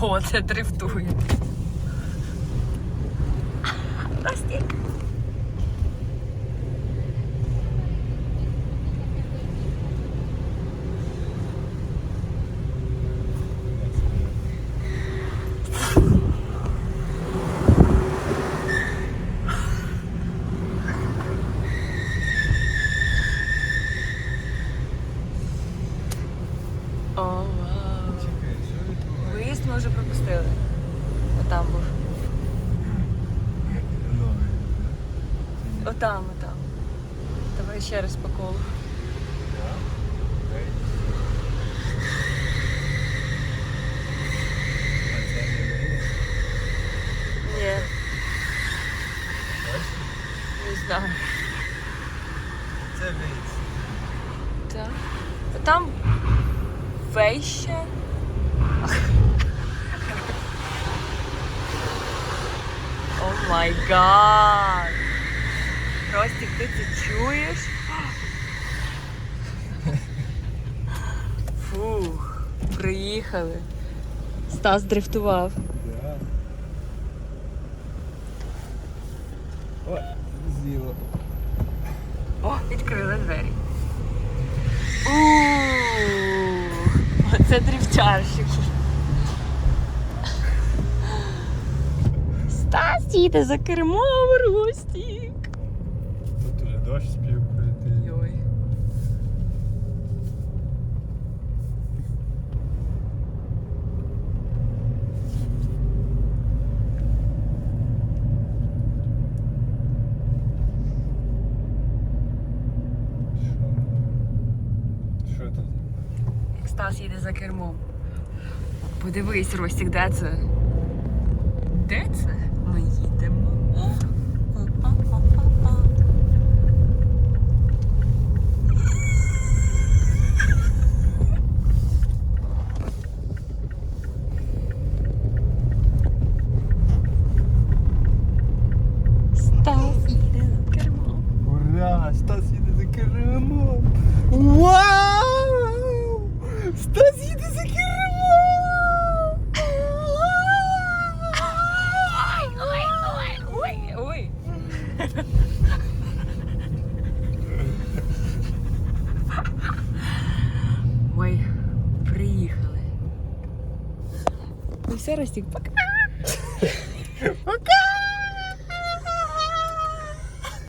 О, це дрифтує. Ростик. О, вау. Ми вже пропустили. Отам був. Отам, отам. Давай ще раз по колу. Ні, не знаю. Це виїзд. Так. Там вище. О май гад. Ростик, ти це чуєш? Фух, приїхали. Стас дрифтував. О, з'їло. О, відкрили двері. Ууу, оце дрифтярщик. Стас за кермом, Ростік. Тут уже дощ спів пройти. Йой. Що? Що тут? Як Стас їде за кермом. Подивись, Ростік, де це? Де це? Ми їдемо. Стас їде за кермом. Ура! Стас їде за кермом! Вау! Ой, приїхали. Ну все, Ростик, пока! Пока!